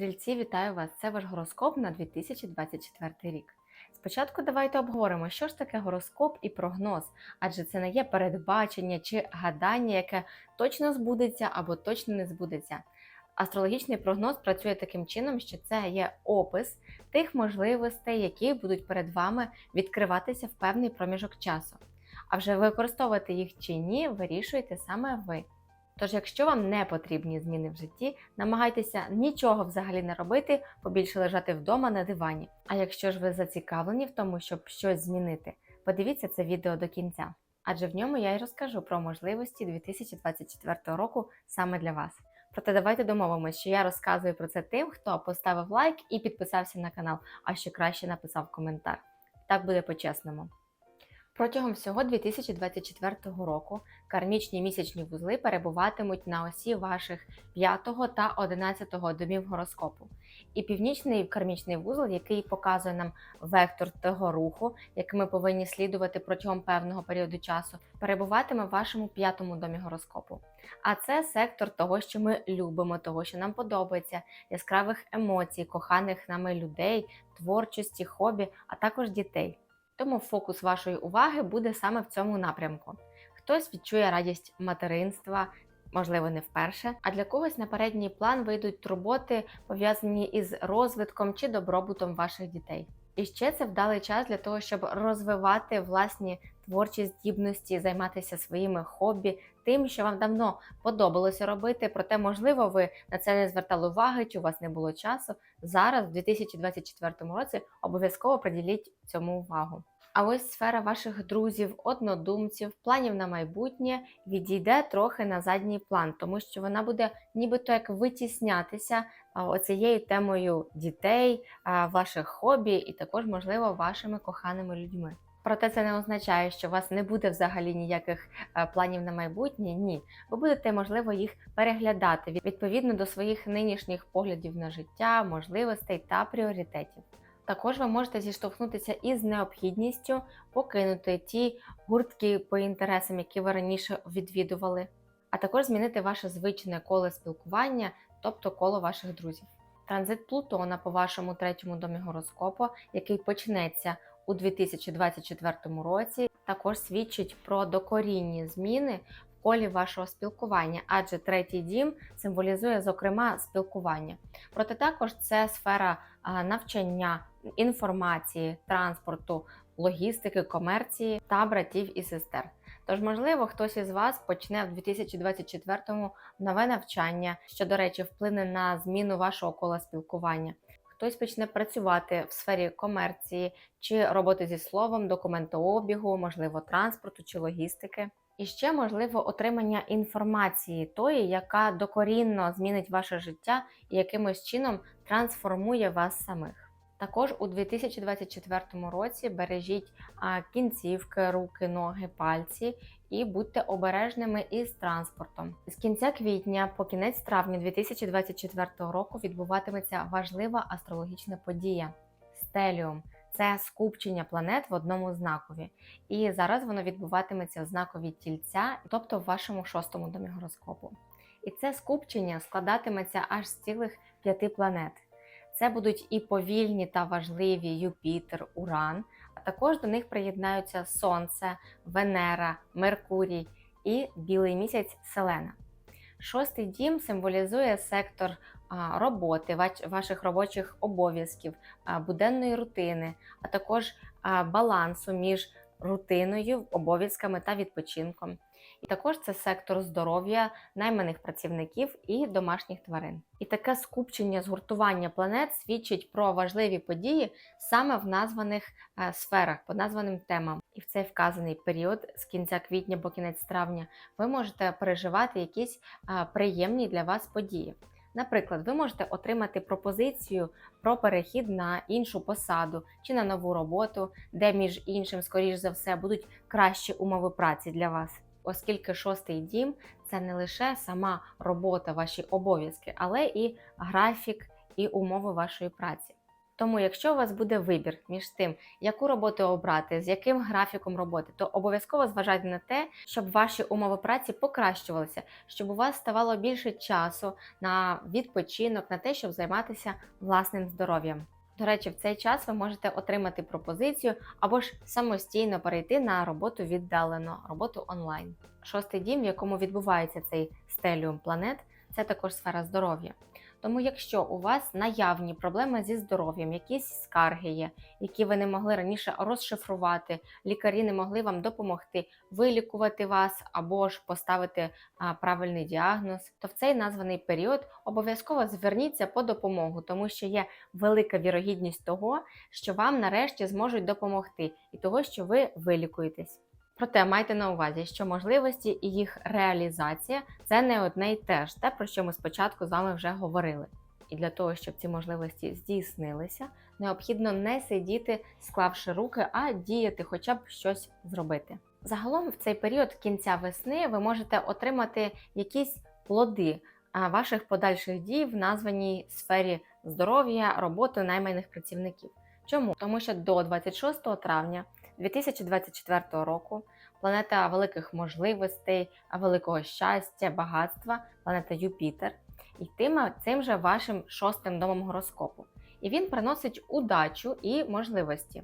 Стрільці, вітаю вас! Це ваш гороскоп на 2024 рік. Спочатку давайте обговоримо, що ж таке гороскоп і прогноз, адже це не є передбачення чи гадання, яке точно збудеться або точно не збудеться. Астрологічний прогноз працює таким чином, що це є опис тих можливостей, які будуть перед вами відкриватися в певний проміжок часу. А вже використовувати їх чи ні, вирішуєте саме ви. Тож, якщо вам не потрібні зміни в житті, намагайтеся нічого взагалі не робити, побільше лежати вдома на дивані. А якщо ж ви зацікавлені в тому, щоб щось змінити, подивіться це відео до кінця. Адже в ньому я й розкажу про можливості 2024 року саме для вас. Проте давайте домовимося, що я розказую про це тим, хто поставив лайк і підписався на канал, а ще краще написав коментар. Так буде по-чесному. Протягом всього 2024 року кармічні місячні вузли перебуватимуть на осі ваших 5 та 11 домів гороскопу. І північний кармічний вузол, який показує нам вектор того руху, який ми повинні слідувати протягом певного періоду часу, перебуватиме в вашому п'ятому домі гороскопу. А це сектор того, що ми любимо, того, що нам подобається, яскравих емоцій, коханих нами людей, творчості, хобі, а також дітей. Тому фокус вашої уваги буде саме в цьому напрямку. Хтось відчує радість материнства, можливо, не вперше, а для когось на передній план вийдуть турботи, пов'язані із розвитком чи добробутом ваших дітей. І ще це вдалий час для того, щоб розвивати власні творчі здібності, займатися своїми хобі, тим, що вам давно подобалося робити, проте, можливо, ви на це не звертали уваги, чи у вас не було часу. Зараз, в 2024 році, обов'язково приділіть цьому увагу. А ось сфера ваших друзів, однодумців, планів на майбутнє відійде трохи на задній план, тому що вона буде нібито як витіснятися оцією темою дітей, ваших хобі і також, можливо, вашими коханими людьми. Проте це не означає, що у вас не буде взагалі ніяких планів на майбутнє. Ні, ви будете, можливо, їх переглядати відповідно до своїх нинішніх поглядів на життя, можливостей та пріоритетів. Також ви можете зіштовхнутися із необхідністю покинути ті гуртки по інтересам, які ви раніше відвідували, а також змінити ваше звичне коло спілкування, тобто коло ваших друзів. Транзит Плутона по вашому третьому домі гороскопу, який почнеться у 2024 році, також свідчить про докорінні зміни колі вашого спілкування, адже третій дім символізує, зокрема, спілкування. Проте також це сфера навчання, інформації, транспорту, логістики, комерції та братів і сестер. Тож, можливо, хтось із вас почне в 2024-му нове навчання, що, до речі, вплине на зміну вашого кола спілкування. Хтось почне працювати в сфері комерції чи роботи зі словом, документообігу, можливо, транспорту чи логістики. І ще можливо отримання інформації тої, яка докорінно змінить ваше життя і якимось чином трансформує вас самих. Також у 2024 році бережіть кінцівки, руки, ноги, пальці і будьте обережними із транспортом. З кінця квітня по кінець травня 2024 року відбуватиметься важлива астрологічна подія стеліум. Це скупчення планет в одному знакові. І зараз воно відбуватиметься в знакові тільця, тобто в вашому шостому домі гороскопу. І це скупчення складатиметься аж з цілих п'яти планет. Це будуть і повільні та важливі Юпітер, Уран, а також до них приєднаються Сонце, Венера, Меркурій і білий місяць Селена. Шостий дім символізує сектор роботи, ваших робочих обов'язків, буденної рутини, а також балансу між рутиною, обов'язками та відпочинком. І також це сектор здоров'я, найманих працівників і домашніх тварин. І таке скупчення згуртування планет свідчить про важливі події саме в названих е, сферах, по названим темам. І в цей вказаний період з кінця квітня по кінець травня ви можете переживати якісь е, приємні для вас події. Наприклад, ви можете отримати пропозицію про перехід на іншу посаду чи на нову роботу, де між іншим, скоріш за все, будуть кращі умови праці для вас оскільки шостий дім це не лише сама робота, ваші обов'язки, але і графік і умови вашої праці. Тому, якщо у вас буде вибір між тим, яку роботу обрати, з яким графіком роботи, то обов'язково зважайте на те, щоб ваші умови праці покращувалися, щоб у вас ставало більше часу на відпочинок, на те, щоб займатися власним здоров'ям. До речі, в цей час ви можете отримати пропозицію або ж самостійно перейти на роботу віддалено, роботу онлайн. Шостий дім, в якому відбувається цей стеліум планет, це також сфера здоров'я. Тому, якщо у вас наявні проблеми зі здоров'ям, якісь скарги є, які ви не могли раніше розшифрувати, лікарі не могли вам допомогти вилікувати вас або ж поставити правильний діагноз, то в цей названий період обов'язково зверніться по допомогу, тому що є велика вірогідність того, що вам нарешті зможуть допомогти, і того, що ви вилікуєтесь. Проте майте на увазі, що можливості і їх реалізація це не одне й те ж, те, про що ми спочатку з вами вже говорили. І для того, щоб ці можливості здійснилися, необхідно не сидіти, склавши руки, а діяти, хоча б щось зробити. Загалом, в цей період кінця весни ви можете отримати якісь плоди ваших подальших дій в названій сфері здоров'я, роботи найманих працівників. Чому? Тому що до 26 травня 2024 року планета великих можливостей, великого щастя, багатства, планета Юпітер, йтиме цим же вашим шостим домом гороскопу. І він приносить удачу і можливості.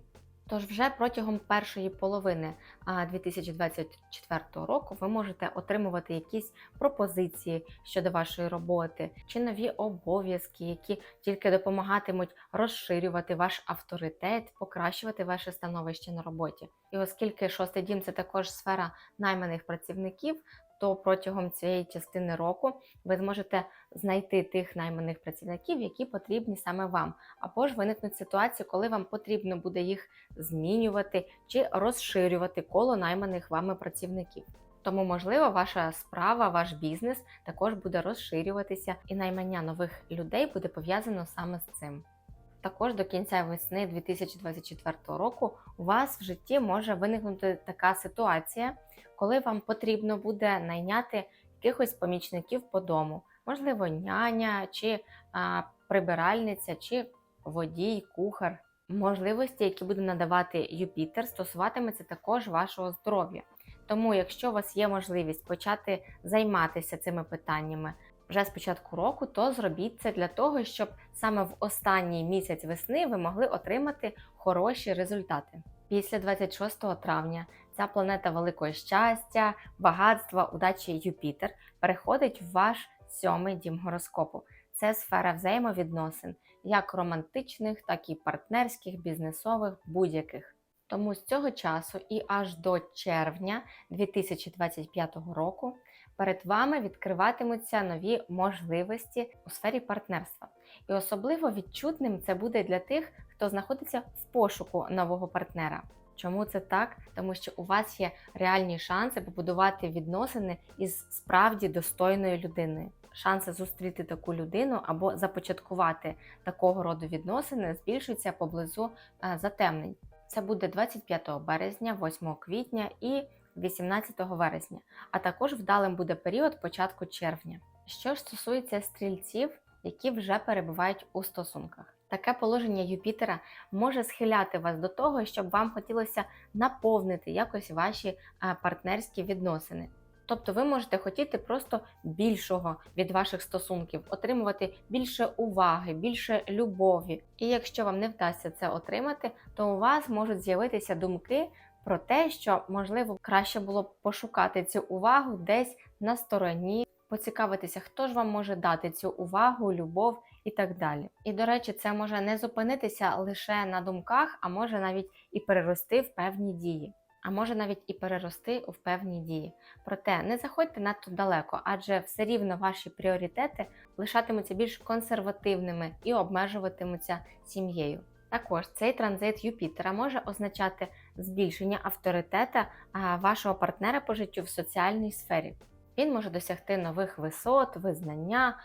Тож вже протягом першої половини а, 2024 року ви можете отримувати якісь пропозиції щодо вашої роботи чи нові обов'язки, які тільки допомагатимуть розширювати ваш авторитет, покращувати ваше становище на роботі. І оскільки шостий дім це також сфера найманих працівників, то протягом цієї частини року ви зможете знайти тих найманих працівників, які потрібні саме вам, або ж виникнуть ситуації, коли вам потрібно буде їх змінювати чи розширювати коло найманих вами працівників. Тому, можливо, ваша справа, ваш бізнес також буде розширюватися, і наймання нових людей буде пов'язано саме з цим. Також до кінця весни 2024 року у вас в житті може виникнути така ситуація, коли вам потрібно буде найняти якихось помічників по дому, можливо, няня чи а, прибиральниця, чи водій, кухар. Можливості, які буде надавати Юпітер, стосуватиметься також вашого здоров'я. Тому, якщо у вас є можливість почати займатися цими питаннями вже з початку року, то зробіть це для того, щоб саме в останній місяць весни ви могли отримати хороші результати. Після 26 травня ця планета великого щастя, багатства, удачі Юпітер переходить в ваш сьомий дім гороскопу. Це сфера взаємовідносин, як романтичних, так і партнерських, бізнесових, будь-яких. Тому з цього часу і аж до червня 2025 року перед вами відкриватимуться нові можливості у сфері партнерства. І особливо відчутним це буде для тих, хто знаходиться в пошуку нового партнера. Чому це так? Тому що у вас є реальні шанси побудувати відносини із справді достойною людиною. Шанси зустріти таку людину або започаткувати такого роду відносини збільшуються поблизу е, затемнень. Це буде 25 березня, 8 квітня і 18 вересня, а також вдалим буде період початку червня. Що ж стосується стрільців, які вже перебувають у стосунках. Таке положення Юпітера може схиляти вас до того, щоб вам хотілося наповнити якось ваші партнерські відносини. Тобто ви можете хотіти просто більшого від ваших стосунків, отримувати більше уваги, більше любові. І якщо вам не вдасться це отримати, то у вас можуть з'явитися думки про те, що можливо краще було б пошукати цю увагу десь на стороні, поцікавитися, хто ж вам може дати цю увагу, любов і так далі. І до речі, це може не зупинитися лише на думках, а може навіть і перерости в певні дії. А може навіть і перерости в певні дії. Проте не заходьте надто далеко, адже все рівно ваші пріоритети лишатимуться більш консервативними і обмежуватимуться сім'єю. Також цей транзит Юпітера може означати збільшення авторитета вашого партнера по життю в соціальній сфері. Він може досягти нових висот, визнання,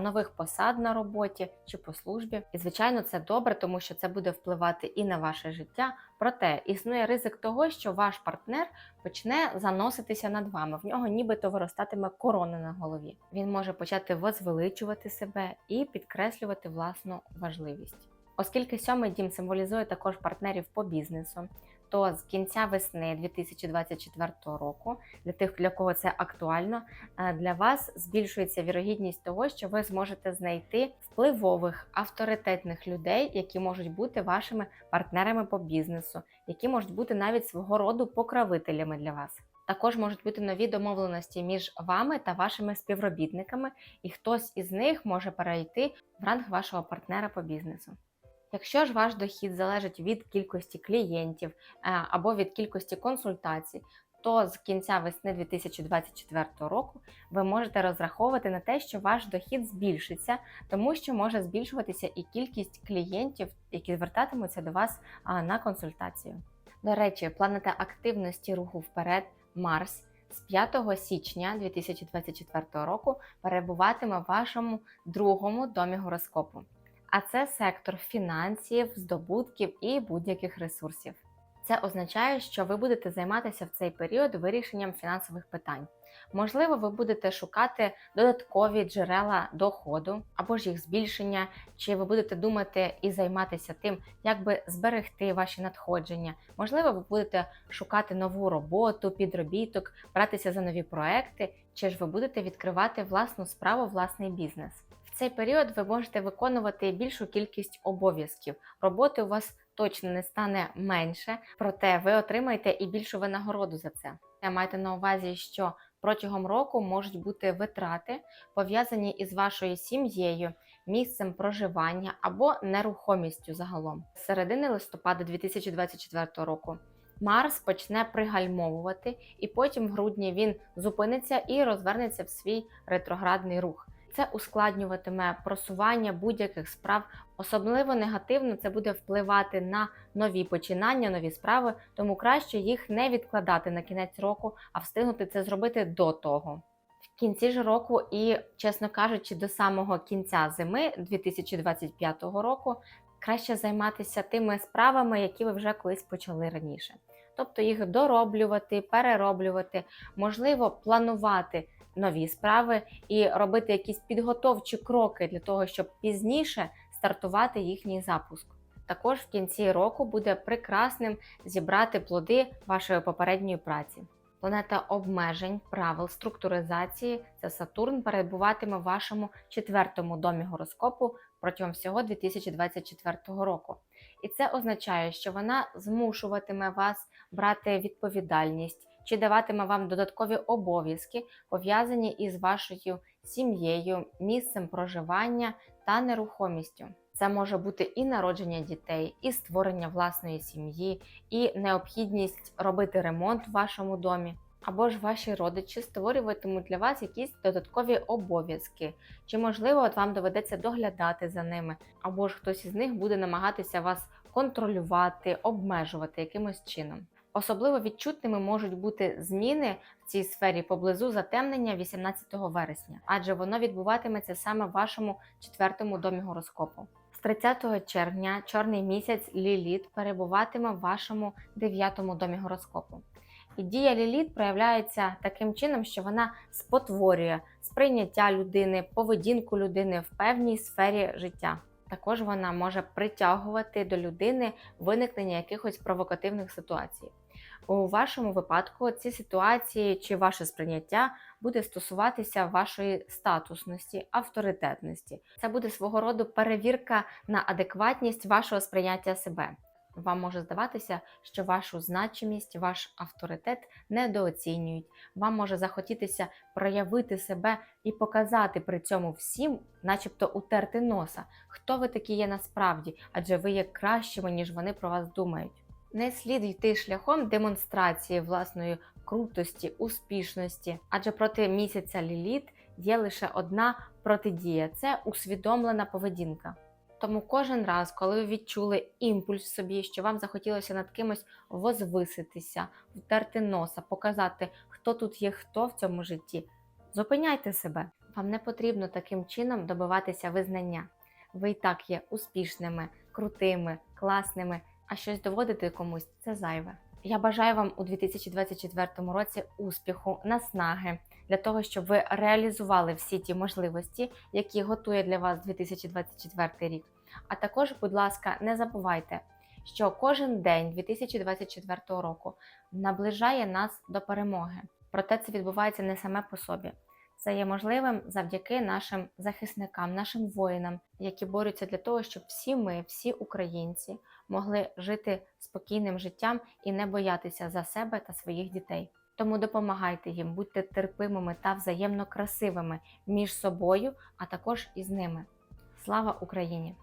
нових посад на роботі чи по службі. І, звичайно, це добре, тому що це буде впливати і на ваше життя. Проте існує ризик того, що ваш партнер почне заноситися над вами. В нього нібито виростатиме корона на голові. Він може почати возвеличувати себе і підкреслювати власну важливість. Оскільки сьомий дім символізує також партнерів по бізнесу, то з кінця весни 2024 року, для тих, для кого це актуально, е, для вас збільшується вірогідність того, що ви зможете знайти впливових авторитетних людей, які можуть бути вашими партнерами по бізнесу, які можуть бути навіть свого роду покровителями для вас. Також можуть бути нові домовленості між вами та вашими співробітниками, і хтось із них може перейти в ранг вашого партнера по бізнесу. Якщо ж ваш дохід залежить від кількості клієнтів е, або від кількості консультацій, то з кінця весни 2024 року ви можете розраховувати на те, що ваш дохід збільшиться, тому що може збільшуватися і кількість клієнтів, які звертатимуться до вас на консультацію. До речі, планета активності руху вперед Марс з 5 січня 2024 року перебуватиме в вашому другому домі гороскопу. А це сектор фінансів, здобутків і будь-яких ресурсів. Це означає, що ви будете займатися в цей період вирішенням фінансових питань. Можливо, ви будете шукати додаткові джерела доходу або ж їх збільшення, чи ви будете думати і займатися тим, як би зберегти ваші надходження. Можливо, ви будете шукати нову роботу, підробіток, братися за нові проекти, чи ж ви будете відкривати власну справу, власний бізнес. Цей період ви можете виконувати більшу кількість обов'язків. Роботи у вас точно не стане менше, проте ви отримаєте і більшу винагороду за це. Майте на увазі, що протягом року можуть бути витрати, пов'язані із вашою сім'єю, місцем проживання або нерухомістю загалом. З середини листопада 2024 року Марс почне пригальмовувати, і потім в грудні він зупиниться і розвернеться в свій ретроградний рух. Це ускладнюватиме просування будь-яких справ. Особливо негативно це буде впливати на нові починання, нові справи, тому краще їх не відкладати на кінець року, а встигнути це зробити до того. В кінці ж року і, чесно кажучи, до самого кінця зими 2025 року краще займатися тими справами, які ви вже колись почали раніше. Тобто їх дороблювати, перероблювати, можливо, планувати нові справи і робити якісь підготовчі кроки для того, щоб пізніше стартувати їхній запуск. Також в кінці року буде прекрасним зібрати плоди вашої попередньої праці. Планета обмежень, правил, структуризації це Сатурн перебуватиме в вашому четвертому домі гороскопу протягом всього 2024 року. І це означає, що вона змушуватиме вас брати відповідальність чи даватиме вам додаткові обов'язки, пов'язані із вашою сім'єю, місцем проживання та нерухомістю. Це може бути і народження дітей, і створення власної сім'ї, і необхідність робити ремонт в вашому домі. Або ж ваші родичі створюватимуть для вас якісь додаткові обов'язки, чи, можливо, от вам доведеться доглядати за ними, або ж хтось із них буде намагатися вас контролювати, обмежувати якимось чином. Особливо відчутними можуть бути зміни в цій сфері поблизу затемнення 18 вересня, адже воно відбуватиметься саме в вашому четвертому домі гороскопу. З 30 червня чорний місяць Ліліт перебуватиме в вашому дев'ятому домі гороскопу. І дія Ліліт проявляється таким чином, що вона спотворює сприйняття людини, поведінку людини в певній сфері життя. Також вона може притягувати до людини виникнення якихось провокативних ситуацій. У вашому випадку ці ситуації чи ваше сприйняття буде стосуватися вашої статусності, авторитетності. Це буде свого роду перевірка на адекватність вашого сприйняття себе. Вам може здаватися, що вашу значимість, ваш авторитет недооцінюють. Вам може захотітися проявити себе і показати при цьому всім, начебто утерти носа, хто ви такі є насправді, адже ви є кращими, ніж вони про вас думають. Не слід йти шляхом демонстрації власної крутості, успішності, адже проти місяця ліліт є лише одна протидія це усвідомлена поведінка. Тому кожен раз, коли ви відчули імпульс собі, що вам захотілося над кимось возвиситися, втерти носа, показати, хто тут є хто в цьому житті, зупиняйте себе. Вам не потрібно таким чином добиватися визнання. Ви і так є успішними, крутими, класними, а щось доводити комусь це зайве. Я бажаю вам у 2024 році успіху, наснаги для того, щоб ви реалізували всі ті можливості, які готує для вас 2024 рік. А також, будь ласка, не забувайте, що кожен день 2024 року наближає нас до перемоги. Проте це відбувається не саме по собі. Це є можливим завдяки нашим захисникам, нашим воїнам, які борються для того, щоб всі ми, всі українці, могли жити спокійним життям і не боятися за себе та своїх дітей. Тому допомагайте їм, будьте терпимими та взаємно красивими між собою, а також із ними. Слава Україні!